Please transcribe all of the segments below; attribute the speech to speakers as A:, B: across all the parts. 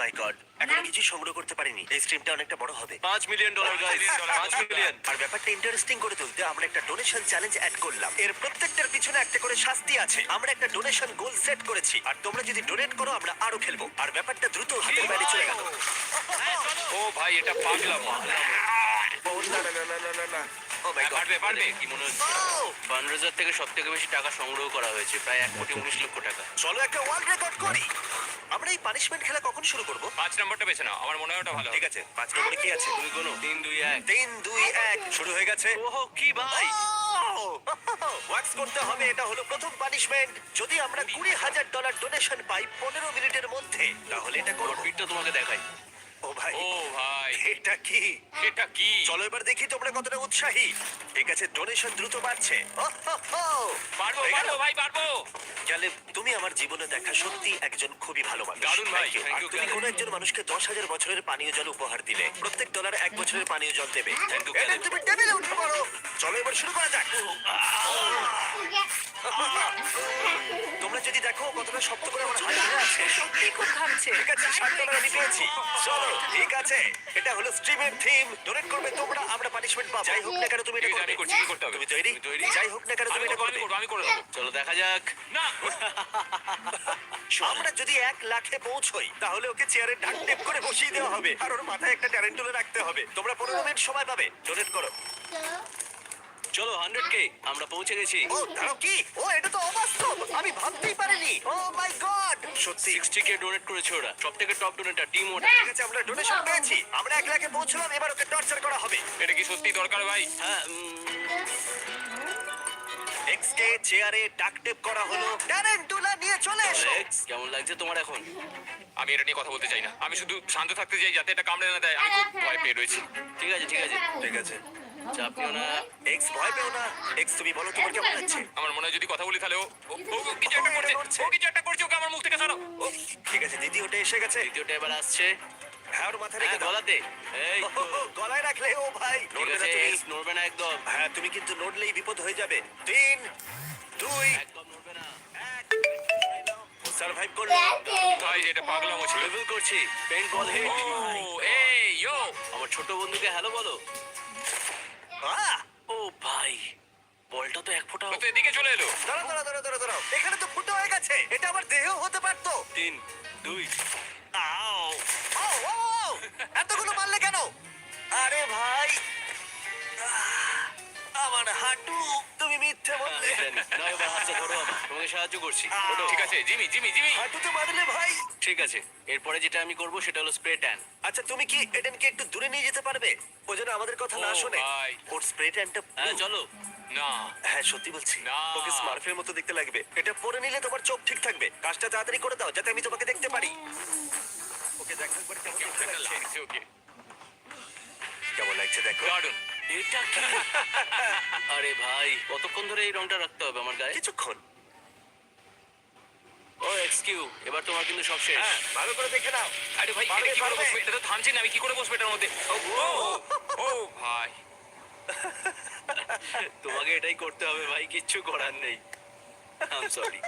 A: মাই god এখন কিছু সংগ্রহ করতে পারিনি। এই স্ট্রিমটা অনেকটা বড় হবে।
B: পাঁচ মিলিয়ন ডলার গাইস পাঁচ মিলিয়ন
A: আর ব্যাপারটা ইন্টারেস্টিং করে তুলতে আমরা একটা ডোনেশন চ্যালেঞ্জ অ্যাড করলাম। এর প্রত্যেকটার পিছনে একটা করে শাস্তি আছে। আমরা একটা ডোনেশন গোল সেট করেছি। আর তোমরা যদি ডোনেট করো আমরা আরও খেলব। আর ব্যাপারটা দ্রুত হাতের বাইরে চলে গেল।
C: ও ভাই এটা পাগলাম।
A: ও না না না না না না না। মাই গড
C: পারবে পারবে?
B: কি মনে হচ্ছে? ফান্ডরেজার থেকে সব থেকে বেশি টাকা সংগ্রহ করা হয়েছে প্রায় এক কোটি উনিশ লক্ষ টাকা।
A: চলো একটা ওয়ার্ল্ড রেকর্ড করি। আমরা এই পানিশমেন্ট খেলা কখন শুরু করব?
C: পাঁচ নম্বরটা বেছে নাও আমার মনে হয় ওটা ভালো
A: ঠিক আছে পাঁচ নম্বরে কি আছে?
B: তুমি কোনো তিন দুই এক।
A: তিন দুই এক শুরু হয়ে গেছে।
B: ওহো কি ভাই!
A: ওয়াক্স করতে হবে এটা হলো প্রথম পানিশমেন্ট যদি আমরা কুড়ি হাজার ডলার ডোনেশন পাই পনেরো মিনিটের মধ্যে তাহলে এটা করব।
B: তোমাকে দেখাই।
A: ও ভাই।
C: ও ভাই।
A: এটা কি?
C: এটা কি?
A: চলো এবার দেখি তোমরা কতটা উৎসাহী। ঠিক আছে ডোনেশন দ্রুত বাড়ছে। ওহ হো হো।
C: পারব
A: হয়ে গেল?
C: পারব ভাই পারব
A: ক্যালেব, তুমি আমার জীবনে দেখা সত্যি একজন খুবই ভালো মানুষ।
C: দারুণ ভাই,
A: Thank you.
C: thank
A: আর তুমি
C: ক্যালেব।
A: কোনো একজন মানুষকে দশ হাজার বছরের পানীয় জল উপহার দিলে। প্রত্যেক ডলার এক বছরের পানীয় জল দেবে।
C: Thank you।
A: তুমি টেবিলে উঠে পড়ো। চলো এবার শুরু করা যাক। তোমরা যদি দেখো কতটা শক্ত করে আমার হাত ধরে আছে।
D: সত্যি খুব ঘামছে।
A: ঠিক আছে ষাট ডলার আমি পেয়েছি। চলো। ঠিক আছে এটা হলো স্ট্রিমের থিম ডোনেট করবে তোমরা আমরা পানিশমেন্ট পাবো। যাই হোক না কেন তুমি এটা করবে?
C: আমি করছি, কি করতে হবে?
A: তুমি তৈরি?
C: তুমি তৈরি?
A: যাই হোক না কেন তুমি এটা
C: করবে আমি করে দেবো
B: চলো দেখা যাক।
C: না।
A: আমরা যদি এক লাখে পৌঁছই তাহলে ওকে চেয়ারে ঢাক টেপ করে বসিয়ে দেওয়া হবে। আর ওর মাথায় একটা ট্যারেন্টুলে রাখতে হবে। তোমরা পনেরো মিনিট সময় পাবে। ডোনেট করো।
B: চলো হান্ড্রেড কে আমরা পৌঁছে গেছি।
A: ও দাঁড়াও কি? ও এটা তো অবাস্তব! আমি ভাবতেই পারিনি। Oh my god! সত্যি
B: সিক্সটি কে ডোনেট করেছে ওরা। সব থেকে টপ ডোনেটার টিম ওটা
A: ঠিক আছে আমরা ডোনেশন পেয়েছি। আমরা এক লাখে পৌঁছলাম এবার ওকে টর্চার করা হবে।
C: এটা কি সত্যি দরকার ভাই?
B: হ্যাঁ উম,
A: এক্স কে চেয়ারে ডাক টেপ করা হলো। ট্যারেন্টুলা নিয়ে চলে এসো।
B: কেমন লাগছে তোমার এখন?
C: আমি এটা নিয়ে কথা বলতে চাই না। আমি শুধু শান্ত থাকতে চাই যাতে এটা কামড়ে না দেয়। আমি খুব ভয় পেয়ে রয়েছি।
B: ঠিক আছে। ঠিক আছে।
A: ঠিক আছে।
B: চাপ নিও না।
A: এক্স ভয় পেও না। এক্স তুমি বলো তোমার কেমন লাগছে?
C: আমার মনে হয় যদি কথা বলি তাহলে ও ও- ও কিছু একটা করছে। ও কিছু একটা করছে ওকে আমার মুখ থেকে সরাও।
A: ও ঠিক আছে দ্বিতীয়টা এসে গেছে।
B: দ্বিতীয়টা এবার আসছে।
A: হ্যাঁ ওর মাথায়
B: হ্যাঁ
A: রেখে
B: গলাতে। এই।
A: গলায় রাখলে ও ভাই। নড়বে না তুমি।
B: নড়বে না একদম।
A: হ্যাঁ তুমি কিন্তু নড়লেই বিপদ হয়ে যাবে। তিন দুই
B: একদম নড়বে না।
A: সার্ভাইভ করল।
C: ভাই এটা পাগলামো ছিল।
B: করছি। পেইন্ট বল হিট
C: ও এই ইয়ো
B: আমার ছোট বন্ধুকে হ্যালো বলো।
A: আহ!
B: ও ভাই বলটা তো এক ফোঁটা
C: তো এদিকে চলে এলো
A: দাঁড়াও দাঁড়াও দাঁড়াও দাঁড়াও দাঁড়াও এখানে তো ফুটো হয়ে গেছে এটা আমার দেহ হতে পারতো
B: তিন দুই
A: আও! ও, ও, ও! এতগুলো মারলে কেন আরে ভাই আহ! আমার হাঁটু তুমি মিথ্যে বললে।
B: না এবার ধরো আমার তোমাকে সাহায্য করছি। ওঠো।
C: ঠিক আছে জিমি জিমি জিমি।
A: হাঁটুতে মারলে ভাই।
B: ঠিক আছে এরপরে যেটা আমি করব সেটা হলো স্প্রে ট্যান
A: আচ্ছা তুমি কি এডেনকে একটু দূরে নিয়ে যেতে পারবে? ও যেন আমাদের কথা না
C: ও
A: শোনে।
C: ভাই।
A: ওর স্প্রে ট্যানটা
B: হ্যাঁ চলো।
C: না।
A: হ্যাঁ সত্যি বলছি।
C: না।
A: ওকে স্মার্ফের মতো দেখতে লাগবে। এটা পরে নিলে তোমার চোখ ঠিক থাকবে। কাজটা তাড়াতাড়ি করে দাও যাতে আমি তোমাকে দেখতে পারি। ওকে দেখো একবার কেমন
C: কেমন
A: দেখতে লাগছে।
C: লাগছে? ওকে।
A: কেমন লাগছে দেখো।
C: দারুণ।
B: এটা কি? আরে ভাই কতক্ষণ ধরে এই রংটা রাখতে হবে আমার গায়ে?
A: কিছুক্ষণ।
B: ও এক্সকিউ এবার তোমার কিন্তু সব শেষ।
A: হ্যাঁ ভালো করে দেখে নাও।
C: আরে ভাই এটা কি করে বসবে এটা তো থামছে না আমি কি করে বসবো এটার মধ্যে? ও ও, ভাই।
B: তোমাকে এটাই করতে হবে ভাই কিচ্ছু করার নেই। আই সরি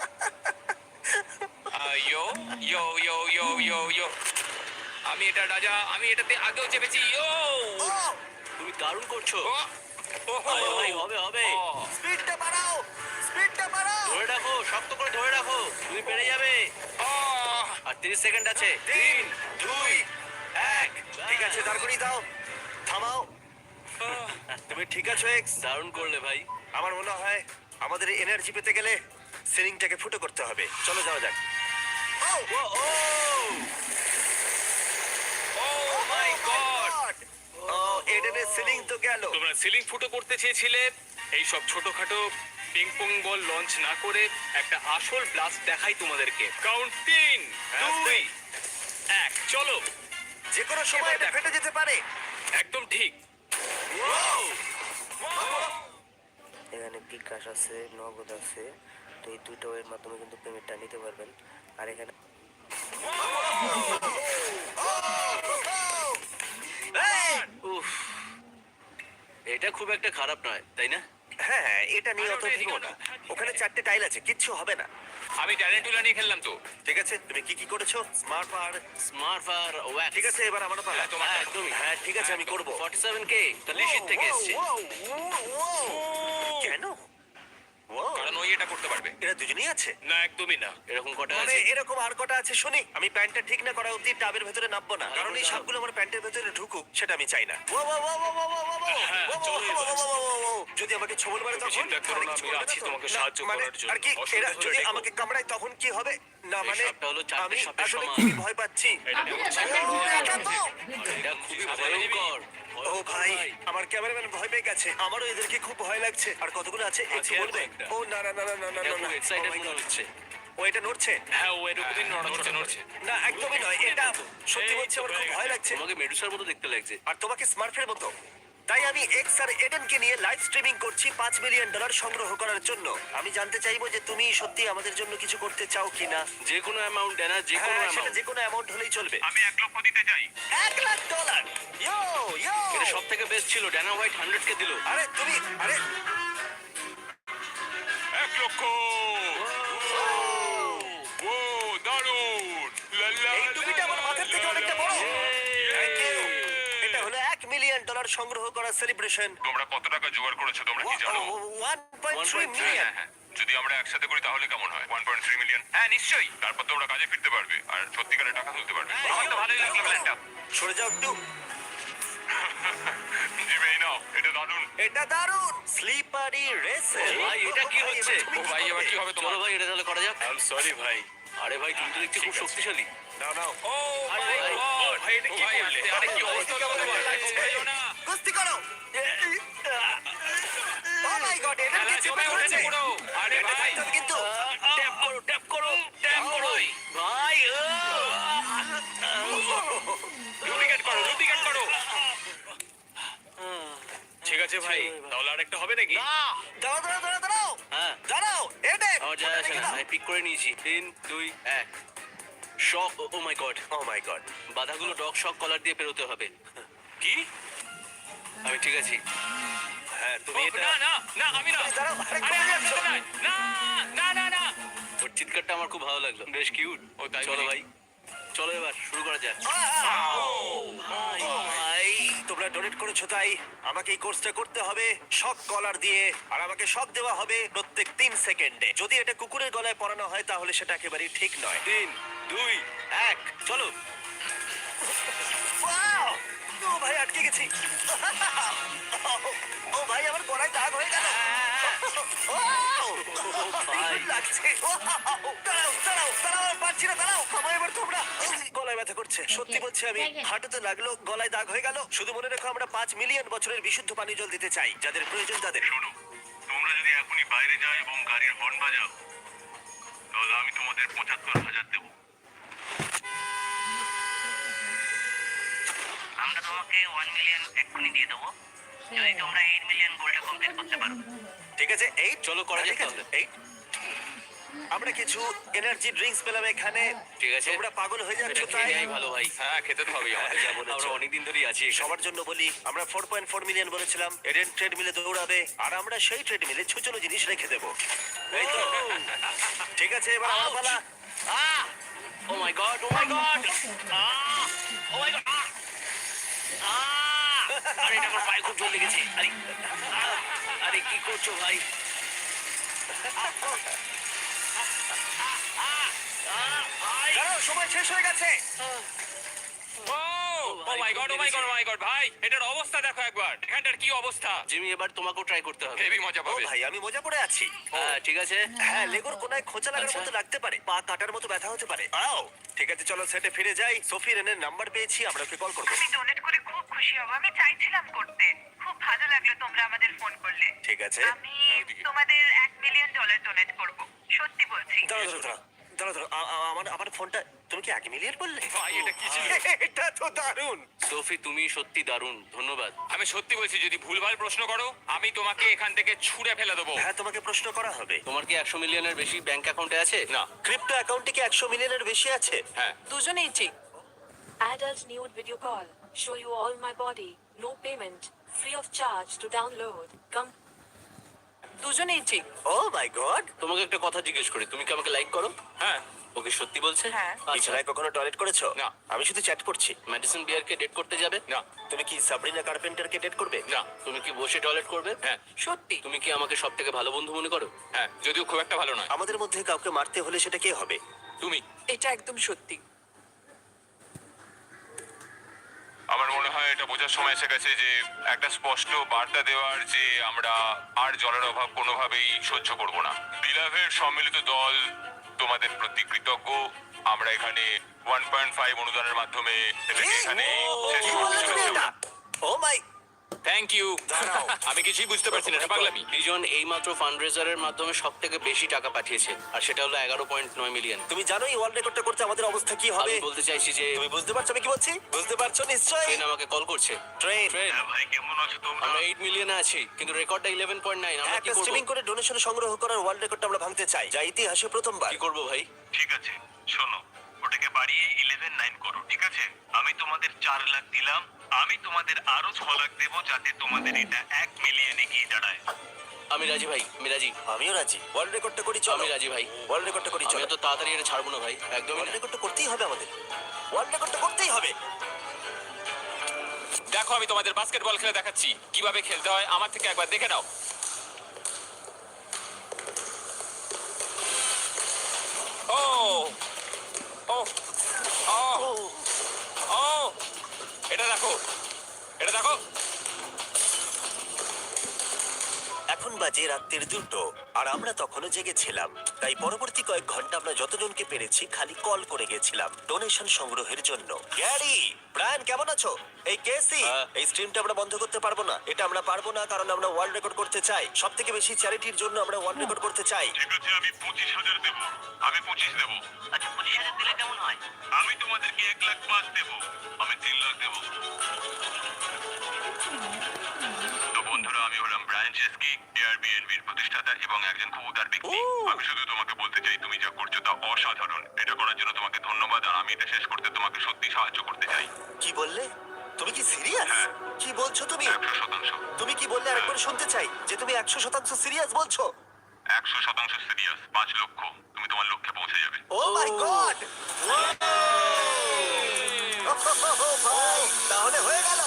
C: ইয়ো ইয়ো ইয়ো ইয়ো ইয়ো ইয়ো আমি এটা রাজা আমি এটাতে আগেও চেপেছি। ইয়ো
B: তুমি দারুণ করছ ভাই হবে হবে
A: স্পিডটা বাড়াও স্পিডটা বাড়াও
B: ধরে রাখো শক্ত করে ধরে রাখো তুমি পেরে যাবে আর 30 সেকেন্ড আছে
A: তিন দুই এক ঠিক আছে দাঁড় করিয়ে দাও থামাও তুমি ঠিক আছো এক্স
B: দারুণ করলে ভাই
A: আমার মনে হয় আমাদের এনার্জি পেতে গেলে সিলিংটাকে ফুটো করতে হবে চলো যাওয়া যাক ও
B: ও
C: মাই গড
A: এডেনের সিলিং তো গেল।
C: তোমরা সিলিং ফুটো করতে চেয়েছিলে এই সব ছোটখাটো পিং পং বল লঞ্চ না করে একটা আসল ব্লাস্ট দেখাই তোমাদেরকে। কাউন্ট তিন
A: হ্যাঁ,
C: দুই এক চলো।
A: যে কোনো সময় এটা ফেটে যেতে পারে।
C: একদম ঠিক।
E: এখানে বিকাশ আছে নগদ আছে তো এই দুইটা ওয়ের মাধ্যমে কিন্তু পেমেন্টটা নিতে পারবেন। আর এখানে
A: এই!
B: উফ এটা খুব একটা খারাপ নয় তাই না?
A: হ্যাঁ এটা নিয়ে অত ভেবো না ওখানে চারটে টাইল আছে কিচ্ছু হবে না।
C: আমি ট্যালেন্টুলা নিয়ে খেললাম তো।
A: ঠিক আছে তুমি কি কি করেছ? Smart fur
B: smart fur wax
A: ঠিক আছে এবার আমার পালা।
C: হ্যাঁ, তোমার
B: হ্যাঁ। একদমই।
A: হ্যাঁ ঠিক আছে আমি করব।
B: 47 কে তালিশির থেকে এসেছে।
A: কেন? মানে প্যান্টটা ঠিক না করা অবধি টাবের ভেতরে নামবো না। কারণ এই সবগুলো আমার প্যান্টের ভেতরে ঢুকুক সেটা আমি চাই না। যদি আমাকে ছোবল মারে
C: তোমাকে
A: মানে আর কি এরা যদি আমাকে কামড়ায় তখন কি হবে? না মানে আমি ভয় পাচ্ছি? ও ভাই আমার ক্যামেরাম্যান ভয় পেয়ে গেছে। আমারও এদেরকে খুব ভয় লাগছে। আর কতগুলো আছে? একটু বলবে? ও না না না না না না না
B: এক্সাইটেড মনে হচ্ছে।
A: ও এটা নড়ছে?
C: হ্যাঁ ও এরকমই নড়ছে নড়ছে
A: না একদমই নয়। এটা সত্যি বলছি আমার খুব ভয় লাগছে।
B: তোমাকে মেডুসার মতো দেখতে লাগছে।
A: আর তোমাকে স্মার্টফোনের মতো। তাই আমি এক্স আর এডেনকে নিয়ে লাইভ স্ট্রিমিং করছি পাঁচ মিলিয়ন ডলার সংগ্রহ করার জন্য। আমি জানতে চাইব যে তুমি সত্যি আমাদের জন্য কিছু করতে চাও কিনা?
B: যে কোনো অ্যামাউন্ট দেনা যে কোনো
A: হ্যাঁ সেটা
B: অ্যামাউন্ট
A: যে কোনো অ্যামাউন্ট হলেই চলবে।
C: আমি এক লক্ষ দিতে চাই।
A: এক লাখ ডলার ইয়ো ইয়ো
B: এটা সব থেকে বেস্ট ছিল ড্যানা হোয়াইট হান্ড্রেড কে দিল।
A: আরে তুমি আরে!
C: এক লক্ষ ও দারুণ লা লা
A: এই টুপিটা আমার মাথার থেকে অনেকটা বড় Thank you. এটা হলো এক মিলিয়ন ডলার সংগ্রহ করার সেলিব্রেশন
D: তোমরা কত টাকা জোগাড় করেছ? তোমরা কি জানো?
A: ওয়ান পয়েন্ট থ্রি
B: 1.3
A: মিলিয়ন
D: হ্যাঁ হ্যাঁ। যদি আমরা একসাথে করি তাহলে কেমন হয়? ওয়ান পয়েন্ট থ্রি মিলিয়ন হ্যাঁ নিশ্চয়ই। তারপর তোমরা কাজে ফিরতে পারবে। আর সত্যিকারের টাকা তুলতে পারবে। আমার তো ভালোই লাগল প্ল্যানটা
A: সরে যাও একটু।
D: জিমে এই নাও এটা দারুণ।
A: এটা দারুণ। স্লিপারি রেসে
B: ভাই, এটা কি হচ্ছে?
C: ও ভাই এবার কি হবে তোমার?
B: ভাই এটা তাহলে করা যাক।
C: আই এম সরি ভাই।
B: আরে ভাই তুমি তো দেখছি খুব শক্তিশালী।
A: নাও নাও
C: ও মাই
B: ভাই,
C: গড ভাই এটা কি করলে? আরে কি অবস্থা হলো তোমার না।
A: কুস্তি করো। ও মাই গড এটা কি
C: জমে উঠেছে পুরো আরে ভাই।
A: কিন্তু
B: ট্যাপ করো ট্যাপ করো
C: ট্যাপ করো।
B: ভাই
C: ডুপ্লিকেট করো ডুপ্লিকেট করো। ঠিক আছে ভাই তাহলে আরেকটা হবে নাকি?
A: দাঁড়াও দাঁড়াও দাঁড়াও দাঁড়াও।
B: হ্যাঁ।
A: দাঁড়াও এটা
B: আমার যা আসে না আমি পিক করে নিয়েছি। তিন দুই এক। Shock oh my god
A: oh my god
B: বাধাগুলো ডগ শক কলার দিয়ে পেরোতে হবে।
C: কি?
A: আমি ঠিক আছি। হ্যাঁ তুমি এটা
C: না না না আমি না।
A: দাঁড়াও আরে
C: আরে,
A: কোথায়
C: আরে,
A: যাচ্ছো?
C: না, না না না। না
B: ওর চিৎকারটা আমার খুব ভালো লাগল। বেশ কিউট
C: ও, তাই
B: চলো ভাই। চলো এবার শুরু করা যাক! ভাই
A: তোমরা ডোনেট করেছ তাই। আমাকে এই কোর্সটা করতে হবে শক কলার দিয়ে আর আমাকে শক দেওয়া হবে প্রত্যেক তিন সেকেন্ডে যদি এটা কুকুরের গলায় পরানো হয় তাহলে সেটা একেবারেই ঠিক নয়।
B: তিন দুই এক চলো!
A: ও ভাই আটকে গেছি। ও ভাই আমার গলায় দাগ হয়ে গেল। লাগছে। দাঁড়াও দাঁড়াও দাঁড়াও আর পারছি না দাঁড়াও। আমার এবার তোমরা গলায় ব্যথা করছে। সত্যি বলছি আমি হাঁটুতে লাগল গলায় দাগ হয়ে গেল। শুধু মনে রেখো আমরা পাঁচ মিলিয়ন বছরের বিশুদ্ধ পানি জল দিতে চাই যাদের প্রয়োজন তাদের।
D: শোনো তোমরা যদি এখনই বাইরে যাও এবং গাড়ির হর্ন বাজাও তাহলে আমি তোমাদের পঁচাত্তর হাজার দেবো।
F: আমরা তোমাকে ওয়ান মিলিয়ন এক্ষুনি দিয়ে দেবো। যদি তোমরা এইট মিলিয়ন গোলটা কমপ্লিট করতে পারো।
A: ঠিক আছে এই
B: চলো করা যাক তাহলে।
A: এই আমরা কিছু এনার্জি ড্রিঙ্কস পেলাম এখানে।
B: ঠিক আছে।
A: তোমরা পাগল হয়ে যাচ্ছ তাই?
B: ভালো ভাই।
C: হ্যাঁ খেতে তো
A: বলেছ।
B: আমরা অনেকদিন ধরেই আছি
A: সবার জন্য বলি আমরা ফোর পয়েন্ট ফোর মিলিয়ন বলেছিলাম। এডেন ট্রেড মিলে দৌড়াবে আর আমরা সেই ট্রেডমিলে ছোচলো জিনিস রেখে দেবো। এই তো। ঠিক আছে এবার আমার পালা।
B: Ah O my god oh my god ah oh my god আরে এটা আমার পায়ে খুব জোর লেগেছে। আরে আরে কি করছ ভাই?
A: সময় শেষ হয়ে গেছে।
C: ও my god oh my god my god ভাই এটার অবস্থা দেখো একবার। এখানটার কি অবস্থা?
B: জিমি এবার তোমাকেও ট্রাই করতে হবে।
C: হেভি মজা
A: ও
C: পাবে।
A: ভাই আমি মজা পড়ে আছি।
B: হ্যাঁ ঠিক আছে?
A: হ্যাঁ লেগোর কোনায় খোঁচা লাগার
B: আচ্ছা।
A: মতো লাগতে পারে পা কাটার মতো ব্যথা হতে পারে। আও ঠিক আছে চলো সেটে ফিরে যাই। সোফি রেনের নাম্বার পেয়েছি আমরা ওকে কল করব।
F: আমি ডোনেট করে খুব খুশি হব আমি চাইছিলাম করতে। খুব ভালো লাগল তোমরা আমাদের ফোন করলে।
A: ঠিক আছে।
F: আমি তোমাদের এক মিলিয়ন ডলার ডোনেট করব সত্যি বলছি।
A: দাঁড়াও। আমার আমার ফোনটা তুমি কি এক মিলিয়ন বললে
C: ভাই, এটা কি ছিল?
A: এটা তো দারুণ
B: সোফি তুমি সত্যি দারুণ ধন্যবাদ
C: আমি সত্যি বলছি যদি ভুলভাল প্রশ্ন করো আমি তোমাকে এখান থেকে ছুঁড়ে ফেলে দেবো
A: হ্যাঁ তোমাকে প্রশ্ন করা হবে
B: তোমার কি একশো মিলিয়নের বেশি ব্যাংক অ্যাকাউন্টে আছে
C: না
A: ক্রিপ্টো অ্যাকাউন্টে কি একশো মিলিয়নের বেশি আছে
C: হ্যাঁ
G: দুজনেই ঠিক Adult nude video call. Show you all my body. No payment. Free of charge to download. Come
H: দুজনেই ঠিক।
A: ও মাই গড
B: তোমাকে একটা কথা জিজ্ঞেস করি তুমি কি আমাকে লাইক করো?
C: হ্যাঁ।
B: ওকে সত্যি বলছে?
H: হ্যাঁ।
B: আচ্ছা।
A: বিছানায় কখনো টয়লেট করেছ?
C: না।
A: আমি শুধু চ্যাট করছি।
B: মেডিসিন বিয়ারকে ডেট করতে যাবে?
C: না।
A: তুমি কি সাবরিনা কার্পেন্টারকে ডেট করবে?
C: না।
B: তুমি কি বসে টয়লেট করবে?
C: হ্যাঁ।
H: সত্যি।
B: তুমি কি আমাকে সব থেকে ভালো বন্ধু মনে করো?
C: হ্যাঁ যদিও খুব একটা ভালো নয়।
A: আমাদের মধ্যে কাউকে মারতে হলে সেটা কে হবে?
C: তুমি।
H: এটা একদম সত্যি।
D: আমার মনে হয় এটা বোঝার সময় এসে গেছে যে একটা স্পষ্ট বার্তা দেওয়ার যে আমরা আর জলের অভাব কোনোভাবেই সহ্য করব না। বিলাভের সম্মিলিত দল তোমাদের প্রতি কৃতজ্ঞ। আমরা এখানে ওয়ান পয়েন্ট ফাইভ অনুদানের মাধ্যমে এখানে শেষ করতে চলেছি।
A: ও মাই
C: থ্যাংক ইউ
A: দাঁড়াও।
C: আমি কিছুই বুঝতে পারছি না এটা পাগলামি।
B: দুজন এইমাত্র ফান্ডরেজারের মাধ্যমে সব থেকে বেশি টাকা পাঠিয়েছে আর সেটা হলো এগারো পয়েন্ট নয় মিলিয়ন
A: তুমি জানো এই ওয়ার্ল্ড রেকর্ডটা করতে আমাদের অবস্থা কি হবে?
B: আমি বলতে চাইছি যে
A: তুমি বুঝতে পারছ আমি কি বলছি? বুঝতে পারছ নিশ্চয়ই?
B: ট্রেন আমাকে কল করছে।
A: ট্রেন
B: ট্রেন
F: ভাই কেমন আছো তোমরা?
B: আমরা এইট মিলিয়নে আছি কিন্তু রেকর্ডটা ইলেভেন পয়েন্ট নাইন আমরা কি
A: একটা
B: করব?
A: স্ট্রিমিং করে ডোনেশন সংগ্রহ করার ওয়ার্ল্ড রেকর্ডটা আমরা ভাঙতে চাই। যা ইতিহাসে প্রথমবার।
B: কি করব ভাই?
F: ঠিক আছে শোনো ওটাকে বাড়িয়ে ইলেভেন নাইন করো ঠিক আছে? আমি তোমাদের চার লাখ দিলাম আমি তোমাদের আরও ছ লাখ দেবো যাতে তোমাদের এটা এক মিলিয়নে গিয়ে দাঁড়ায়।
B: আমি রাজি ভাই আমি রাজি।
A: আমিও রাজি। ওয়ার্ল্ড রেকর্ডটা করি চলো।
B: আমি রাজি ভাই।
A: ওয়ার্ল্ড রেকর্ডটা করি
B: আমি
A: চলো।
B: তো তাড়াতাড়ি এটা ছাড়বো না ভাই একদমই
A: ওয়ার্ল্ড রেকর্ডটা করতেই হবে আমাদের। ওয়ার্ল্ড রেকর্ডটা করতেই হবে।
C: দেখো আমি তোমাদের বাস্কেটবল খেলে দেখাচ্ছি। কীভাবে খেলতে হয় আমার থেকে একবার দেখে নাও। ও ও। ও
A: এখন বাজে রাত্রির দুটো আর আমরা তখনও জেগেছিলাম। তাই পরবর্তী কয়েক ঘণ্টা আমরা যতজনকে পেরেছি খালি কল করে গেছিলাম ডোনেশন সংগ্রহের জন্য। গ্যারি ব্রায়ান কেমন আছো? এই কেসি
B: হ্যাঁ।
A: এই স্ট্রিমটা আমরা বন্ধ করতে পারব না। এটা আমরা পারব না কারণ আমরা ওয়ার্ল্ড রেকর্ড করতে চাই। সব থেকে বেশি চ্যারিটির জন্য আমরা ওয়ার্ল্ড রেকর্ড করতে চাই।
D: ঠিক আছে আমি পঁচিশ হাজার দেবো। আমি পঁচিশ দেবো।
F: আচ্ছা পঁচিশ হাজার দিলে কেমন হয়?
D: আমি তোমাদেরকে এক লাখ পাঁচ দেবো। আমি তিন লাখ দেবো। তো আমি হলাম ব্রায়ান চেস্কি এয়ারবিএনবির প্রতিষ্ঠাতা এবং একজন খুব উদার ব্যক্তি আমি শুধু তোমাকে বলতে চাই তুমি যা করছ তা অসাধারণ। এটা করার জন্য তোমাকে ধন্যবাদ আর আমি এটা শেষ করতে তোমাকে সত্যি সাহায্য করতে চাই।
A: কি বললে? তুমি কি সিরিয়াস
D: হ্যাঁ।
A: কি বলছো তুমি?
D: একশো শতাংশ।
A: তুমি কি বললে আরেকবার শুনতে চাই যে তুমি একশো শতাংশ সিরিয়াস বলছো?
D: একশো শতাংশ সিরিয়াস পাঁচ লক্ষ। তুমি তোমার লক্ষ্যে পৌঁছে যাবে।
A: ও মাই গড তাহলে হয়ে গেল।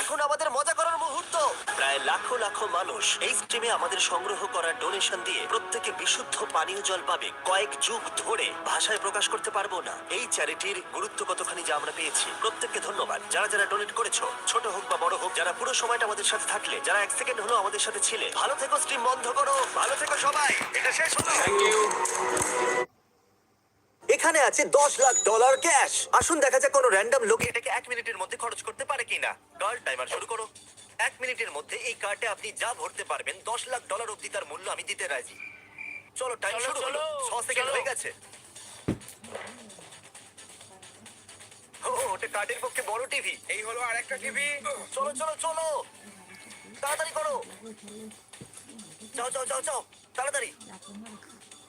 A: এখন আমাদের মজা করার মুহূর্ত। প্রায় লাখো লাখো মানুষ এই স্ট্রিমে আমাদের সংগ্রহ করা ডোনেশন দিয়ে প্রত্যেকে বিশুদ্ধ পানীয় জল পাবে কয়েক যুগ ধরে। ভাষায় প্রকাশ করতে পারব না। এই চ্যারিটির গুরুত্ব কতখানি যা আমরা পেয়েছি, প্রত্যেককে ধন্যবাদ। যারা যারা ডোনেট করেছ, ছোট হোক বা বড় হোক, যারা পুরো সময়টা আমাদের সাথে থাকলে, যারা এক সেকেন্ড হলো আমাদের সাথে ছিলে, ভালো থেকো স্ট্রিম বন্ধ করো। ভালো থেকো সবাই। এটা শেষ হলো। এখানে আছে দশ লাখ ডলার ক্যাশ আসুন দেখা যাক কোনো র্যান্ডম লোক এটাকে এক মিনিটের মধ্যে খরচ করতে পারে কিনা। কার্ড টাইমার শুরু করো। এক মিনিটের মধ্যে এই কার্ডে আপনি যা ভরতে পারবেন দশ লাখ ডলার অব্দি তার মূল্য আমি দিতে রাজি। চলো টাইম শুরু হলো। ছ সেকেন্ড হয়ে গেছে। ও ওটা কার্ডের পক্ষে বড় টিভি এই হলো আর একটা টিভি চলো চলো চলো। তাড়াতাড়ি করো। যাও যাও যাও যাও। তাড়াতাড়ি।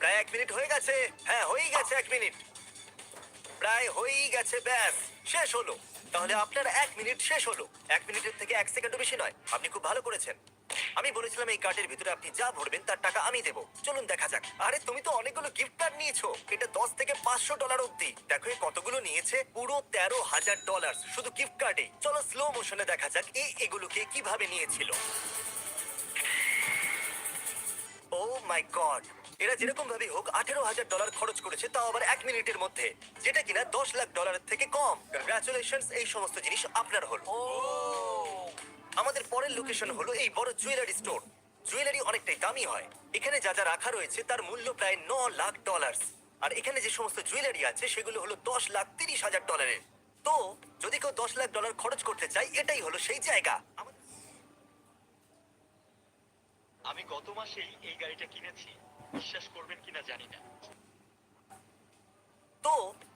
A: প্রায় এক মিনিট হয়ে গেছে। হ্যাঁ হয়েই গেছে এক মিনিট। প্রায় হয়েই গেছে, ব্যাস, শেষ হলো। তাহলে আপনার এক মিনিট শেষ হলো। এক মিনিটের থেকে এক সেকেন্ডও বেশি নয়। আপনি খুব ভালো করেছেন। আমি বলেছিলাম এই কার্ডের ভিতরে আপনি যা ভরবেন, তার টাকা আমি দেবো। চলুন দেখা যাক। আরে, তুমি তো অনেকগুলো গিফট কার্ড নিয়েছো। এটা দশ থেকে পাঁচশো ডলার অব্দি দেখো, এ কতগুলো নিয়েছে? পুরো তেরো হাজার ডলার শুধু গিফট কার্ডে চলো স্লো মোশনে দেখা যাক এই এগুলোকে কীভাবে নিয়েছিল। ও মাই গড এরা যেরকম ভাবে হোক আঠেরো হাজার ডলার খরচ করেছে তাও আবার এক মিনিটের মধ্যে। যেটা কিনা দশ লাখ ডলারের থেকে কম। কংগ্রাচুলেশন এই সমস্ত জিনিস আপনার হলো। আমাদের পরের লোকেশন হলো এই বড় জুয়েলারি স্টোর জুয়েলারি অনেকটাই দামি হয়। এখানে যা যা রাখা রয়েছে তার মূল্য প্রায় ন লাখ ডলার আর এখানে যে সমস্ত জুয়েলারি আছে সেগুলো হলো দশ লাখ তিরিশ হাজার ডলারের তো যদি কেউ দশ লাখ ডলার খরচ করতে চায় এটাই হলো সেই জায়গা।
I: আমি গত মাসেই এই গাড়িটা কিনেছি। বিশ্বাস করবেন কিনা জানি না।
A: তো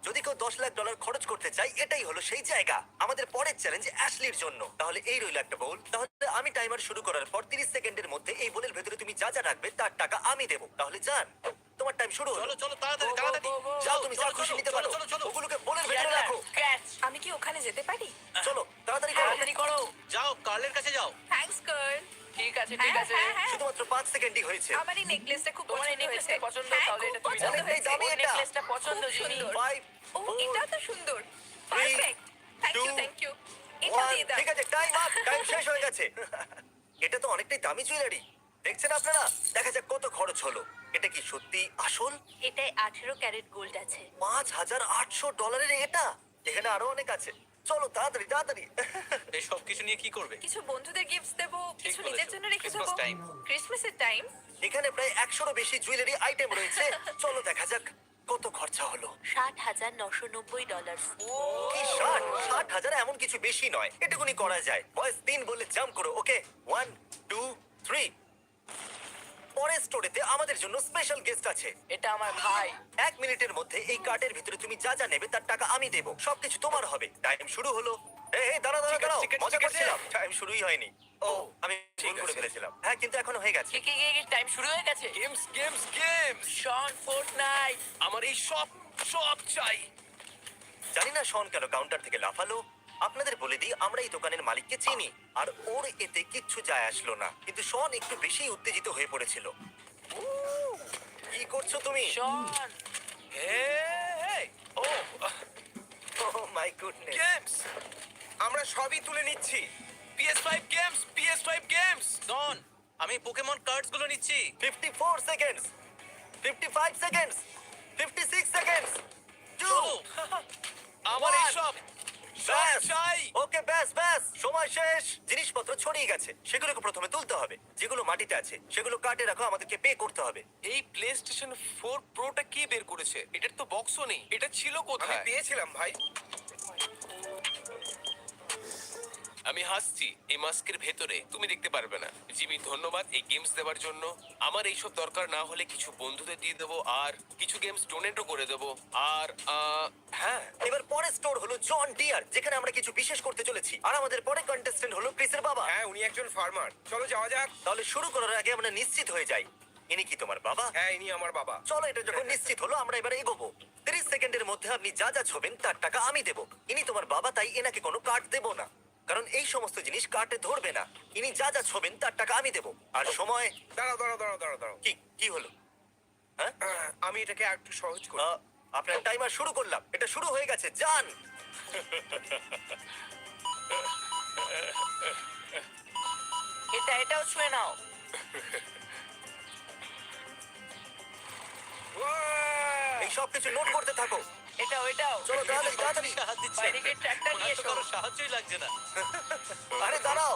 A: যদি কেউ দশ লাখ ডলার খরচ করতে চায় এটাই হলো সেই জায়গা। আমাদের পরের চ্যালেঞ্জ অ্যাশলির জন্য। তাহলে এই রইল একটা বোল তাহলে আমি টাইমার শুরু করার পর তিরিশ সেকেন্ডের মধ্যে এই বোলের ভেতরে তুমি যা যা রাখবে তার টাকা আমি দেবো। তাহলে যান তোমার টাইম শুরু হলো। চলো তাড়াতাড়ি তাড়াতাড়ি। যাও তুমি যা খুশি নিতে পারো। চলো চলো। ওগুলোকে বোলের ভেতরে রাখো।
H: আমি কি ওখানে যেতে পারি?
A: চলো তাড়াতাড়ি করো।
H: তাড়াতাড়ি করো।
B: যাও কার্লের কাছে যাও।
H: থ্যাঙ্কস গার্ল ঠিক আছে
G: ঠিক আছে।
A: শুধুমাত্র পাঁচ সেকেন্ডই হয়েছে।
G: আমার এই নেকলেসটা খুব
H: তোমার
G: পছন্দ
H: নেকলেসটা
G: হয়েছে।
H: পছন্দ
G: হ্যাঁ,
H: তাহলে এটা তুমি নাও।
A: অনেকটাই দামি
H: নেকলেসটা পছন্দ জিমি।
G: ও এটা তো সুন্দর। Perfect thank you thank you এটা দিয়ে দাও।
A: ঠিক আছে টাইম আপ টাইম শেষ হয়ে গেছে। এটা তো অনেকটাই দামি জুয়েলারি দেখছেন আপনারা? দেখা যাক কত খরচ হলো। এটা কি সত্যি আসল?
G: এটাই আঠেরো ক্যারেট গোল্ড আছে।
A: পাঁচ হাজার আটশো ডলারের এটা। এখানে আরও অনেক আছে। চলো তাড়াতাড়ি তাড়াতাড়ি।
B: এই সব কিছু নিয়ে কি করবে?
G: কিছু বন্ধুদের গিফট দেবো কিছু নিজের জন্য রেখে
B: Christmas time.
G: ক্রিসমাসের টাইম
A: এখানে প্রায় একশোরও বেশি জুয়েলারি আইটেম রয়েছে। চলো দেখা যাক কত খরচা হলো।
G: ষাট হাজার নশো নব্বই ডলার
A: কি ষাট? ষাট হাজার এমন কিছু বেশি নয়। এটুকুনি করা যায়। বয়স তিন বলে জাম্প করো ওকে ওয়ান টু থ্রি পরের স্টোরেতে আমাদের জন্য স্পেশাল গেস্ট আছে।
H: এটা আমার ভাই।
A: এক মিনিটের মধ্যে এই কার্ডের ভিতরে তুমি যা যা নেবে তার টাকা আমি দেবো। সবকিছু তোমার হবে। টাইম শুরু হলো। এই এই, দাঁড়াও দাঁড়াও দাঁড়াও।
C: ঠিক আছে,
A: মজা
C: ঠিক আছে।
A: করছিলাম। টাইম শুরুই হয়নি। ও আমি ভুল করে ফেলেছিলাম। হ্যাঁ কিন্তু এখন হয়ে গেছে।
H: কি কি কি টাইম শুরু হয়ে গেছে?
C: Games games games
H: Sean Fortnite
C: আমার এই সব সব চাই।
A: জানি না শন কেন কাউন্টার থেকে লাফালো। আপনাদের বলে দিই আমরা এই দোকানের মালিককে চিনি। আর ওর এতে কিচ্ছু যায় আসলো না। কিন্তু শন একটু বেশি উত্তেজিত হয়ে পড়েছিল। কি করছ তুমি?
H: শন!
C: Oh
A: oh my goodness.
C: Games! আমরা সবই তুলে নিচ্ছি। PS5 games PS5 games!
B: ডন আমি পোকেমন কার্ডসগুলো নিচ্ছি।
A: 54 সেকেন্ডস 55 সেকেন্ডস 56 সেকেন্ডস টু।
C: আমার এই সব সব
A: ব্যাস!
C: চাই
A: ওকে ব্যাস ব্যাস! সময় শেষ। জিনিসপত্র ছড়িয়ে গেছে। সেগুলোকে প্রথমে তুলতে হবে। যেগুলো মাটিতে আছে সেগুলো কাটে রাখো আমাদেরকে পে করতে হবে।
C: এই প্লে স্টেশন ফোর প্রোটা কে বের করেছে? এটার তো বক্সও নেই। এটা ছিল কোথায়?
J: পেয়েছিলাম ভাই।
C: আমি হাসছি এই মাস্কের ভেতরে। তুমি দেখতে পারবে না। জিমি ধন্যবাদ এই গেমস দেওয়ার জন্য। আমার এইসব দরকার না হলে কিছু বন্ধুদের দিয়ে দেবো আর কিছু গেমস ডোনেটও করে দেবো। আর আহ, হ্যাঁ।
A: এবার পরের স্টোর হলো জন ডিয়ার যেখানে আমরা কিছু বিশেষ করতে চলেছি। আর আমাদের পরের কন্টেস্টেন্ট হলো ক্রিসের বাবা।
J: হ্যাঁ উনি একজন ফার্মার চলো যাওয়া যাক।
A: তাহলে শুরু করার আগে আমরা নিশ্চিত হয়ে যাই। ইনি কি তোমার বাবা?
J: হ্যাঁ ইনি আমার বাবা।
A: চলো এটা যখন নিশ্চিত হলো আমরা এবারে এগোবো। তিরিশ সেকেন্ডের মধ্যে আপনি যা যা ছবেন তার টাকা আমি দেবো। ইনি তোমার বাবা তাই এনাকে কোনো কার্ড দেবো না। কারণ এই সমস্ত জিনিস কার্ডে ধরবে না। ইনি যা যা ছবেন তার টাকা আমি দেবো। আর সময়
J: দাঁড়াও দাঁড়াও দাঁড়াও দাঁড়াও দাঁড়াও।
A: কি কি হলো? হ্যাঁ?
J: আমি এটাকে একটু সহজ করি।
A: আহ, আপনার টাইমার শুরু করলাম। এটা শুরু হয়ে গেছে যান!
H: এটা এটাও ছুঁয়ে নাও।
A: এই সব কিছু নোট করতে থাকো।
H: এটাও ওইটাও
A: চলো তাড়াতাড়ি তাড়াতাড়ি।
B: সাহায্য
H: বাইরে গিয়ে ট্র্যাকটা নিয়ে এসো।
B: কারও সাহায্যই লাগছে না।
A: আরে দাঁড়াও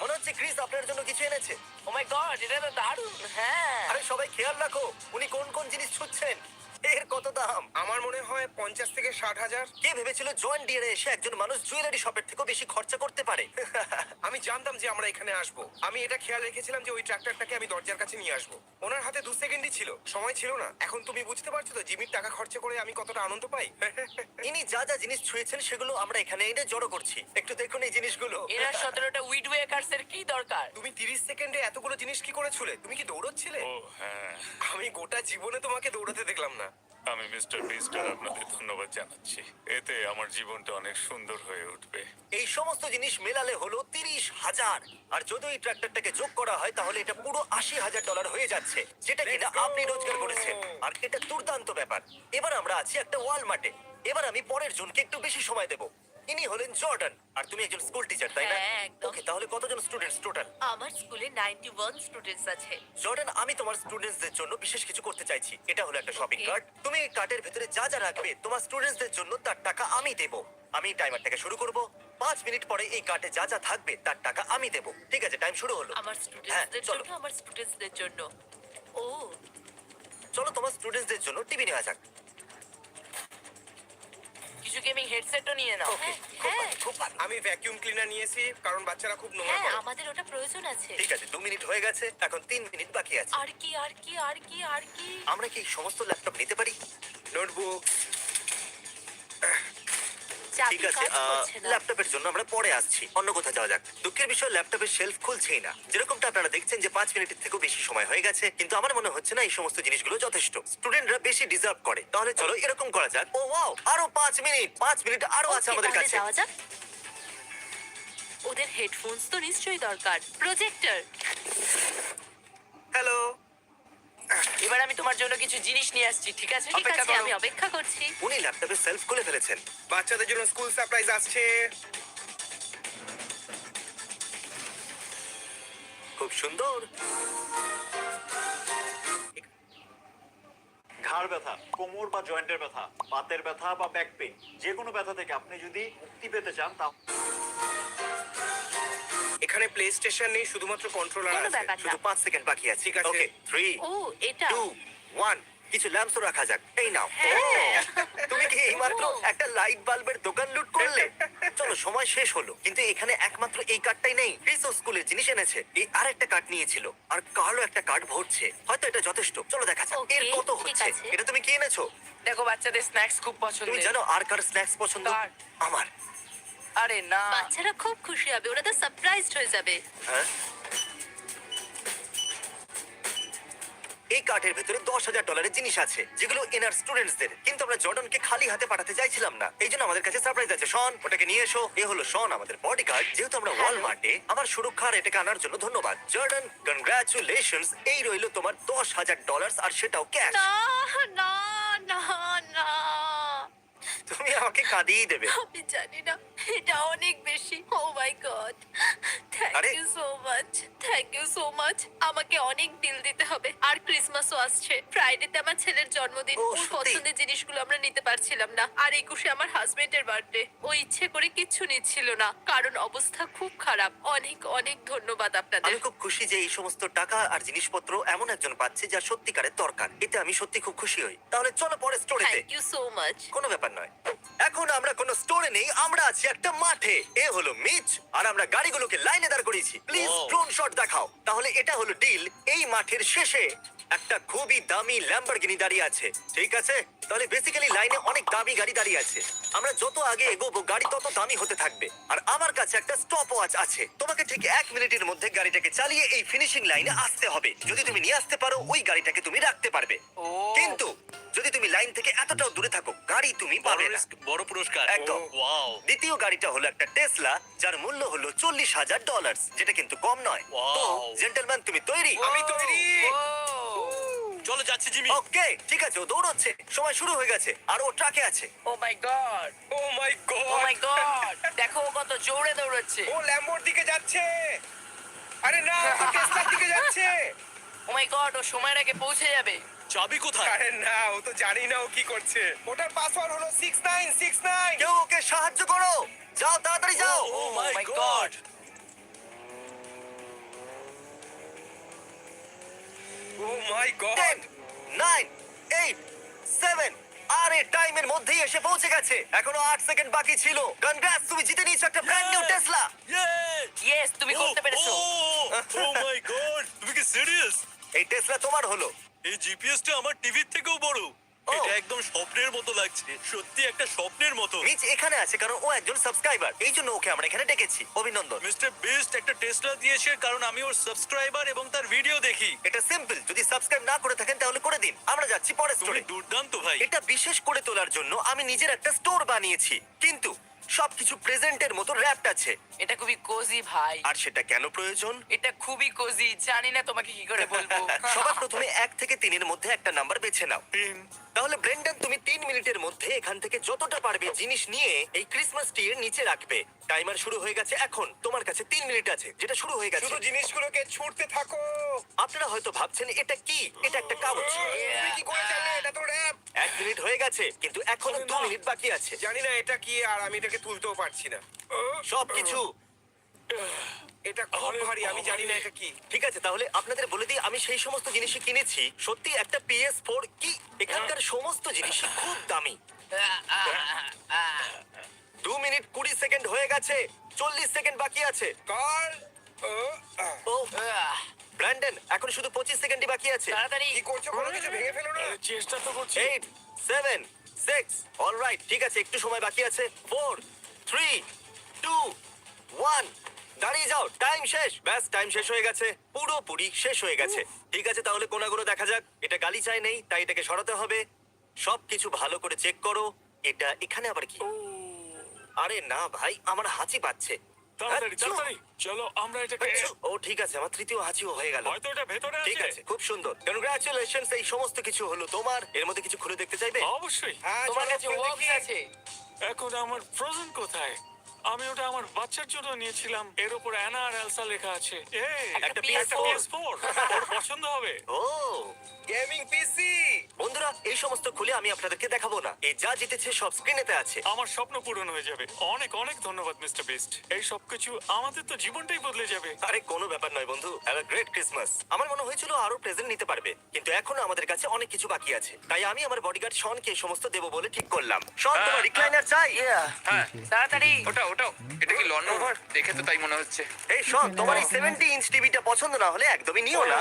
A: মনে হচ্ছে ক্রিস আপনার জন্য কিছু এনেছে।
H: ও মাই গড এটা তো দারুণ। হ্যাঁ।
A: আরে সবাই খেয়াল রাখো উনি কোন কোন জিনিস ছুটছেন এর কত দাম?
J: আমার মনে হয় পঞ্চাশ থেকে ষাট হাজার।
A: কে ভেবেছিল জয়েন ডিয়ারে এসে একজন মানুষ জুয়েলারি শপের থেকেও বেশি খরচা করতে পারে?
J: আমি জানতাম যে আমরা এখানে আসব। আমি এটা খেয়াল রেখেছিলাম যে ওই ট্রাক্টরটাকে আমি দরজার কাছে নিয়ে আসব। ওনার হাতে দু সেকেন্ডই ছিল সময় ছিল না। এখন তুমি বুঝতে পারছ তো জিমির টাকা খরচা করে আমি কতটা আনন্দ পাই?
A: ইনি যা যা জিনিস ছুঁয়েছেন সেগুলো আমরা এখানে এনে জড়ো করছি। একটু দেখুন এই জিনিসগুলো।
H: এরা সতেরোটা উইড ওয়েকার্স এর কি দরকার?
J: তুমি তিরিশ সেকেন্ডে এতগুলো জিনিস কি করে ছুলে তুমি কি দৌড়চ্ছিলে?
F: ও হ্যাঁ।
J: আমি গোটা জীবনে তোমাকে দৌড়াতে দেখলাম না।
F: আমি মিস্টার বিস্টার আপনাদের ধন্যবাদ জানাচ্ছি। এতে আমার জীবনটা অনেক সুন্দর হয়ে উঠবে।
A: এই সমস্ত জিনিস মেলালে হলো তিরিশ হাজার। আর যদি এই ট্রাক্টরটাকে যোগ করা হয় তাহলে এটা পুরো আশি হাজার ডলার হয়ে যাচ্ছে। যেটা কিনা আপনি রোজগার করেছেন। আর এটা দুর্দান্ত ব্যাপার। এবার আমরা আছি একটা ওয়ালমার্টে। এবার আমি পরের জনকে একটু বেশি সময় দেব। ইনি হলেন জর্ডান আর তুমি একজন স্কুল টিচার তাই না?
G: হ্যাঁ, একদম।
A: ওকে তাহলে কতজন স্টুডেন্টস টোটাল
G: আমার স্কুলে নাইনটি ওয়ান স্টুডেন্টস আছে।
A: জর্ডান আমি তোমার স্টুডেন্টসদের জন্য বিশেষ কিছু করতে চাইছি। এটা হলো একটা শপিং
G: Okay.
A: কার্ট তুমি এই কার্টের ভিতরে যা যা রাখবে তোমার স্টুডেন্টসদের জন্য তার টাকা আমি দেব। আমি টাইমারটাকে শুরু করব। পাঁচ মিনিট পরে এই কার্টে যা যা থাকবে তার টাকা আমি দেব। ঠিক আছে টাইম শুরু হলো।
G: আমার
A: হ্যাঁ
G: স্টুডেন্টসদের
A: চলো।
G: জন্য আমার স্টুডেন্টসদের জন্য। ও।
A: চলো তোমার স্টুডেন্টসদের জন্য টিভি নেওয়া যাক।
H: গেমিং হেডসেটও নিয়ে নাও।
A: ওকে
G: হ্যাঁ,
A: খুব
G: হ্যাঁ।
A: ভালো,
J: আমি ভ্যাকিউম ক্লিনার নিয়েছি কারণ বাচ্চারা খুব নোংরা
G: হ্যাঁ
J: করে
G: আমাদের ওটা প্রয়োজন আছে।
A: ঠিক আছে দু মিনিট হয়ে গেছে এখন তিন মিনিট বাকি আছে।
G: আর কি আর কি আর কি আর কি।
A: আমরা কি এই সমস্ত ল্যাপটপ নিতে পারি?
J: নোটবুক
A: ঠিক আছে ল্যাপটপের জন্য আমরা পরে আসছি। অন্য কোথাও যাওয়া যাক। দুঃখের বিষয় ল্যাপটপের শেলফ খুলছেই না। যেরকমটা আপনারা দেখছেন যে পাঁচ মিনিটের থেকেও বেশি সময় হয়ে গেছে কিন্তু আমার মনে হচ্ছে না এই সমস্ত জিনিসগুলো যথেষ্ট। স্টুডেন্টরা বেশি ডিজার্ভ করে। তাহলে চলো এরকম করা যাক। ও ওয়াও আরও পাঁচ মিনিট। পাঁচ মিনিট আরও আছে আমাদের কাছে।
G: যাওয়া যাক। ওদের হেডফোনস তো নিশ্চয়ই দরকার। প্রজেক্টর
A: হ্যালো
H: এবার আমি তোমার জন্য কিছু জিনিস নিয়ে আসছি ঠিক আছে?
G: ঠিক
A: অপেক্ষা
G: আছে
A: করো।
G: আমি অপেক্ষা করছি।
A: উনি ল্যাপটপে সেলফ খুলে ফেলেছেন।
J: বাচ্চাদের জন্য স্কুল সারপ্রাইজ আসছে।
A: খুব সুন্দর।
I: ঘাড় ব্যথা কোমর বা জয়েন্টের ব্যথা বাতের ব্যথা বা ব্যাক পেন যে কোনো ব্যথা থেকে আপনি যদি মুক্তি পেতে চান তা
J: এখানে প্লে স্টেশন নেই শুধুমাত্র কন্ট্রোলার
G: কোনো
J: আছে।
G: ব্যাপার না।
A: শুধু পাঁচ সেকেন্ড বাকি আছে
J: ঠিক আছে।
A: ওকে থ্রি
G: ও এটা।
A: টু ওয়ান কিছু ল্যাম্পসও রাখা যাক। এই নাও।
G: হ্যাঁ।
A: তুমি কি এইমাত্র একটা লাইট বাল্বের দোকান লুট করলে? চলো সময় শেষ হলো। কিন্তু এখানে একমাত্র এই কার্ডটাই নেই। ক্রিসও স্কুলের জিনিস এনেছে। এই আর একটা কার্ড নিয়েছিল। আর কার্লও একটা কার্ড ভরছে। হয়তো এটা যথেষ্ট। চলো দেখা যাক।
G: Okay,
A: এর কত
G: ঠিক
A: হচ্ছে?
G: আছে।
A: এটা তুমি কি এনেছো?
H: দেখো বাচ্চাদের স্ন্যাক্স খুব পছন্দ তুমি
A: জানো আর কার স্ন্যাক্স পছন্দ?
H: কার?
A: আমার।
H: আরে না।
G: বাচ্চারা খুব খুশি হবে ওরা তো সারপ্রাইজড হয়ে যাবে।
A: হ্যাঁ? এই কার্ডের ভেতরে দশ হাজার ডলারের জিনিস আছে যেগুলো এনার স্টুডেন্টসদের কিন্তু আমরা জর্ডনকে খালি হাতে পাঠাতে চাইছিলাম না। এই জন্য আমাদের কাছে সারপ্রাইজ আছে। শন ওটাকে নিয়ে এসো। এ হলো শন আমাদের বডি গার্ড যেহেতু আমরা ওয়ালমার্টে আমার সুরক্ষা আর এটাকে আনার জন্য ধন্যবাদ। জর্ডন কনগ্রাচুলেশনস এই রইল তোমার দশ হাজার ডলার আর সেটাও ক্যাশ
G: না না না না।
A: তুমি আমাকে কাঁদিয়ে দেবে।
G: আমি জানি না এটা অনেক বেশি। ও মাই গড থ্যাংক
A: আরে।
G: You so much thank you so much আমাকে অনেক বিল দিতে হবে। আর ক্রিসমাসও আসছে। ফ্রাইডেতে আমার ছেলের জন্মদিন।
A: ও,
G: ওর
A: সত্যি?
G: পছন্দের জিনিসগুলো আমরা নিতে পারছিলাম না। আর একুশে আমার হাজবেন্ডের বার্থডে ও ইচ্ছে করে কিচ্ছু নিচ্ছিল না। কারণ অবস্থা খুব খারাপ। অনেক অনেক ধন্যবাদ আপনাদের।
A: আমি খুব খুশি যে এই সমস্ত টাকা আর জিনিসপত্র এমন একজন পাচ্ছে যা সত্যিকারের দরকার। এতে আমি সত্যি খুব খুশি হই। তাহলে চলো পরে স্টোরিতে
G: থ্যাংক ইউ সো মাচ
A: কোনো ব্যাপার নয়। এখন আমরা কোনো স্টোরে নেই আমরা আছি একটা মাঠে। এ হলো মিচ আর আমরা গাড়িগুলোকে লাইনে দাঁড় করিয়েছি। প্লিজ. ড্রোন শট দেখাও। তাহলে এটা হলো ডিল এই মাঠের শেষে। একটা খুবই দামি ল্যাম্বরগিনি দাঁড়িয়ে আছে ঠিক আছে? তাহলে বেসিক্যালি লাইনে অনেক দামি গাড়ি দাঁড়িয়ে আছে। আমরা যত আগে এগোবো গাড়ি তত দামি হতে থাকবে। আর আমার কাছে একটা স্টপ ওয়াচ আছে। তোমাকে ঠিক এক মিনিটের মধ্যে গাড়িটাকে চালিয়ে এই ফিনিশিং লাইনে আসতে হবে। যদি তুমি নিয়ে আসতে পারো ওই গাড়িটাকে তুমি রাখতে পারবে।
H: ও।
A: কিন্তু যদি তুমি লাইন থেকে এতটাও দূরে থাকো গাড়ি তুমি
B: বড়
A: পাবে না।
B: risk, বড় পুরস্কার।
A: একদম।
B: ওয়াও
A: দ্বিতীয় গাড়িটা হলো একটা টেসলা যার মূল্য হলো চল্লিশ হাজার ডলার যেটা কিন্তু কম নয়।
B: Wow.
A: জেন্টলম্যান তুমি তৈরি?
J: আমি তৈরি।
B: চলো যাচ্ছি জিমি।
A: ওকে ঠিক আছে ও দৌড়চ্ছে। সময় শুরু হয়ে গেছে আর ও ট্রাকে আছে।
H: ও my god.
J: Oh my god.
H: Oh my
J: god.
H: দেখো ও কত জোরে দৌড়চ্ছে।
J: ও ল্যাম্বোর দিকে যাচ্ছে। আরে না ও টেসলার দিকে যাচ্ছে।
H: ও মাই গড ও সময়ের আগে পৌঁছে যাবে।
B: চাবি কোথায়?
J: আরে না ও তো জানি না ও কি করছে। ওটার পাসওয়ার্ড হলো সিক্স নাইন সিক্স নাইন
A: কেউ ওকে সাহায্য করো। যাও তাড়াতাড়ি যাও।
B: ও my god.
J: Oh my god
A: ten nine eight seven আরে টাইমের মধ্যেই এসে পৌঁছে গেছে। এখনও আট সেকেন্ড বাকি ছিল। কনগ্রাটস তুমি জিতে নিয়েছো একটা ব্র্যান্ড নিউ টেসলা
H: ইয়েস তুমি করতে পেরেছ।
B: ও মাই গড তুমি কি সিরিয়াস
A: এই টেসলা তোমার হলো।
B: এই জিপিএসটা আমার টিভির থেকেও বড়। এটা একদম স্বপ্নের মতো লাগছে। সত্যি একটা স্বপ্নের মতো।
A: মিচ এখানে আছে কারণ ও একজন সাবস্ক্রাইবার এই জন্য ওকে আমরা এখানে ডেকেছি। অভিনন্দন।
B: মিস্টার বেস্ট একটা টেসলা দিয়েছে কারণ আমি ওর সাবস্ক্রাইবার এবং তার ভিডিও দেখি।
A: এটা সিম্পল যদি সাবস্ক্রাইব না করে থাকেন তাহলে করে দিন। আমরা যাচ্ছি পরের
B: তুমি
A: স্টোরে
B: দুর্দান্ত ভাই।
A: এটা বিশেষ করে তোলার জন্য আমি নিজের একটা স্টোর বানিয়েছি। কিন্তু সবকিছু প্রেজেন্টের মতো র্যাপড আছে।
H: এটা খুবই কোজি ভাই।
A: আর সেটা কেন প্রয়োজন?
H: এটা খুবই কোজি জানি না তোমাকে কি করে বলব।
A: সবার প্রথমে এক থেকে তিনের মধ্যে একটা নাম্বার বেছে নাও। তিন। তাহলে ব্রেন্ডন তুমি তিন মিনিটের মধ্যে এখান থেকে যতটা পারবে জিনিস নিয়ে এই ক্রিসমাস ট্রি এর নিচে রাখবে। টাইমার শুরু হয়ে গেছে এখন। তোমার কাছে তিন মিনিট আছে যেটা শুরু হয়ে গেছে।
J: শুধু জিনিসগুলোকে ছুটতে থাকো।
A: আপনারা হয়তো ভাবছেন এটা কি? এটা একটা কাগজ
J: তুমি কি করে জানলে? এটা তো র্যাপ
A: এক মিনিট হয়ে গেছে কিন্তু এখনও দু মিনিট বাকি আছে।
J: জানি না এটা কি আর আমি এটাকে তুলতেও পারছি না।
A: সবকিছু।
J: এটা খুব ভারী আমি জানি না এটা কি।
A: ঠিক আছে তাহলে আপনাদের বলে দিই আমি সেই সমস্ত জিনিসই কিনেছি। সত্যি একটা পিএস ফোর কি? এখানকার সমস্ত জিনিসই খুব দামি। দু মিনিট কুড়ি সেকেন্ড হয়ে গেছে চল্লিশ সেকেন্ড বাকি আছে।
J: কার? আহ,
A: ও ব্র্যান্ডন এখন শুধু পঁচিশ সেকেন্ডই বাকি আছে।
H: তাড়াতাড়ি।
J: কি করছ? কোনো কিছু ভেঙে ফেলো না।
B: চেষ্টা তো করছি।
A: এইট সেভেন সিক্স অলরাইট ঠিক আছে একটু সময় বাকি আছে। ফোর থ্রি টু ওয়ান দাঁড়িয়ে যাও টাইম শেষ। ব্যাস টাইম শেষ হয়ে গেছে। পুরোপুরি শেষ হয়ে গেছে। ঠিক আছে তাহলে কোনাগুলো দেখা যাক। এটা গালিচায় নেই তাই এটাকে সরাতে হবে। সবকিছু ভালো করে চেক করো। এটা এখানে আবার কি? আরে না ভাই আমার হাঁচি পাচ্ছে। তাড়াতাড়ি, তাড়াতাড়ি।
K: চলো আমরা এটাকে
A: ও ঠিক আছে আমার তৃতীয় হাঁচিও হয়ে গেল।
K: হয়তো এটা ভেতরে
A: ঠিক আছে। খুব সুন্দর। কনগ্রাচুলেশনস এই সমস্ত কিছু হলো তোমার। এর মধ্যে কিছু খুলে দেখতে চাইবে?
K: অবশ্যই।
J: হ্যাঁ,
H: তোমার কাছে ওয়াক্স আছে।
K: এখন আমার ফ্রোজেন কোথায়? আমি ওটা আমার বাচ্চার জন্য নিয়েছিলাম। এর উপর অ্যানা আর এলসা লেখা আছে। এই
A: একটা
K: একটা
A: PS4
K: PS4 ওর পছন্দ হবে।
A: ও
J: গেমিং পিসি
A: বন্ধুরা এই সমস্ত খুলে আমি আপনাদেরকে দেখাবো না। এই যা জিতেছে সব স্ক্রিনেতে আছে।
K: আমার স্বপ্ন পূরণ হয়ে যাবে। অনেক অনেক ধন্যবাদ মিস্টার বিস্ট। এই সবকিছু আমাদের তো জীবনটাই বদলে যাবে।
A: আরে কোনো ব্যাপার নয় বন্ধু। হ্যাভ এ গ্রেট ক্রিসমাস আমার মনে হয়েছিল আরও প্রেজেন্ট নিতে পারবে। কিন্তু এখনও আমাদের কাছে অনেক কিছু বাকি আছে। তাই আমি আমার বডিগার্ড শনকে এই সমস্ত দেবো বলে ঠিক করলাম। শন তোমার রিক্লাইনার চাই?
H: হ্যাঁ। তাড়াতাড়ি।
B: ওটা। ওটাও এটা কি লন্ডন ওভার দেখে তো তাই মনে হচ্ছে।
A: এই শন তোমার এই 70 ইঞ্চ টিভিটা পছন্দ না হলে একদমই নিও না।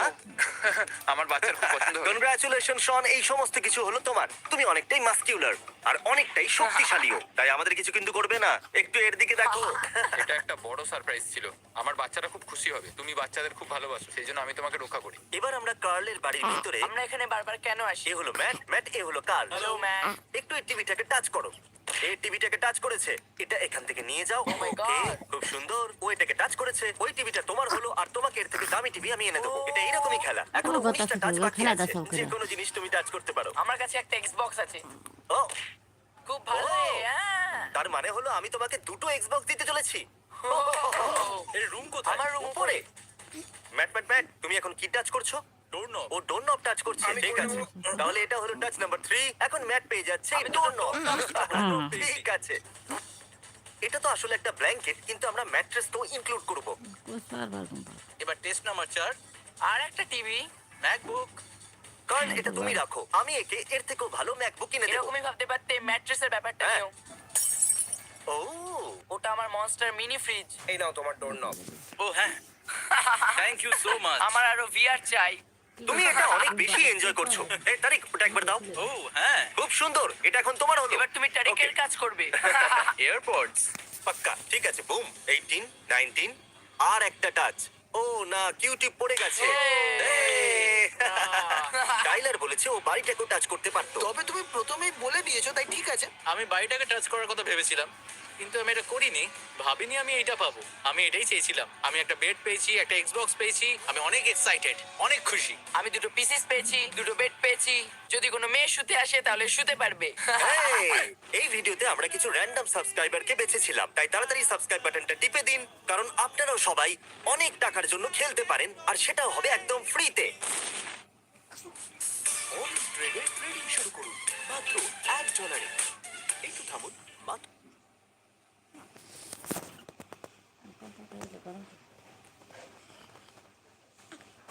B: আমার বাচ্চার খুব পছন্দ
A: কনগ্রাচুলেশন শন এই সমস্ত কিছু হলো তোমার। তুমি অনেকটাই মাস্কিউলার আর অনেকটাই শক্তিশালীও। তাই আমাদের কিছু কিন্তু করবে না। একটু এর দিকে দেখো।
B: এটা একটা বড় সারপ্রাইজ ছিল। আমার বাচ্চারা খুব খুশি হবে। তুমি বাচ্চাদের খুব ভালোবাসো সেই জন্য আমি তোমাকে রক্ষা করি।
A: এবার আমরা কার্লের বাড়ির ভিতরে
H: আমরা এখানে বারবার কেন আসি?
A: এ হলো ম্যাট ম্যাট এ হলো কার্ল।
H: হ্যালো ম্যান
A: একটু এই টিভিটাকে টাচ করো। এই টিভিটাকে টাচ করেছে। এটা এখান থেকে নিয়ে যাও।
H: My God.
A: খুব সুন্দর। ও এটাকে টাচ করেছে। ওই টিভিটা তোমার হলো আর তোমাকে এর থেকে দামি টিভি আমি এনে দেবো। এটা এরকমই খেলা। এখন
L: কথা
A: টাচ বাকি আছে। যে কোনো জিনিস তুমি টাচ করতে পারো।
H: আমার কাছে একটা এক্সবক্স আছে।
A: ও।
H: খুব ভালো
A: ও।
H: হ্যাঁ।
A: তার মানে হলো আমি তোমাকে দুটো এক্সবক্স দিতে চলেছি। এর রুম কোথায়?
H: আমার room
A: উপরে। ম্যাট ম্যাট ম্যাট তুমি এখন কি টাচ করছ? ডোর নব ও ডোর নব টাচ করছে
J: আমি
A: ঠিক আছে। তাহলে এটা হলো টাচ নাম্বার 3 এখন ম্যাট পেয়ে যাচ্ছে ডোর নব ঠিক আছে। এটা তো আসলে একটা ব্ল্যাঙ্কেট কিন্তু আমরা ম্যাট্রেস তো ইনক্লুড করব।
B: এবার টেস্ট নাম্বার চার।
H: আর একটা টিভি
B: ম্যাকবুক
A: কারণ এটা তুমি রাখো। আমি একে এর থেকেও ভালো ম্যাকবুক কিনে দেবো।
H: এরকমই ভাবতে পারতে ম্যাট্রেসের ব্যাপারটা
A: হ্যাঁ।
H: নিও।
A: ও।
H: ওটা আমার মনস্টার মিনি ফ্রিজ
J: এই নাও তোমার ডোর নব
B: ও হ্যাঁ। থ্যাংক ইউ সো মাচ
H: আমার আরও ভিআর চাই।
A: তুমি এটা অনেক বেশি এনজয় করছ। এই তারিখ ওটা একবার দাও।
B: ও হ্যাঁ।
A: খুব সুন্দর এটা এখন তোমার হলো।
H: এবার তুমি
A: Okay.
H: কাজ করবে।
B: এয়ারপডস
A: পাক্কা ঠিক আছে বুম এইটিন নাইনটিন আর একটা টাচ ও না কিউটিপ পড়ে গেছে। টাইলার বলেছে ও বাড়িটাকেও টাচ করতে পারতো।
J: তবে তুমি প্রথমেই বলে দিয়েছ তাই ঠিক আছে।
B: আমি বাড়িটাকে টাচ করার কথা ভেবেছিলাম। কিন্তু আমি এটা করিনি। ভাবিনি আমি এটা পাবো। আমি এটাই চেয়েছিলাম। আমি একটা বেড পেয়েছি একটা এক্সবক্স পেয়েছি আমি অনেক এক্সাইটেড অনেক খুশি।
H: আমি দুটো পিসিস পেয়েছি দুটো বেড পেয়েছি। যদি কোনো মেয়ে শুতে আসে তাহলে শুতে পারবে।
A: Hey! এই ভিডিওতে আমরা কিছু র্যান্ডম সাবস্ক্রাইবারকে বেছেছিলাম। তাই তাড়াতাড়ি সাবস্ক্রাইব বাটনটা টিপে দিন কারণ আপনারাও সবাই অনেক টাকার জন্য খেলতে পারেন আর সেটাও হবে একদম ফ্রিতে ট্রেডিং শুরু করুন। মাত্র এক ডলারে একটু থামুন মাত্র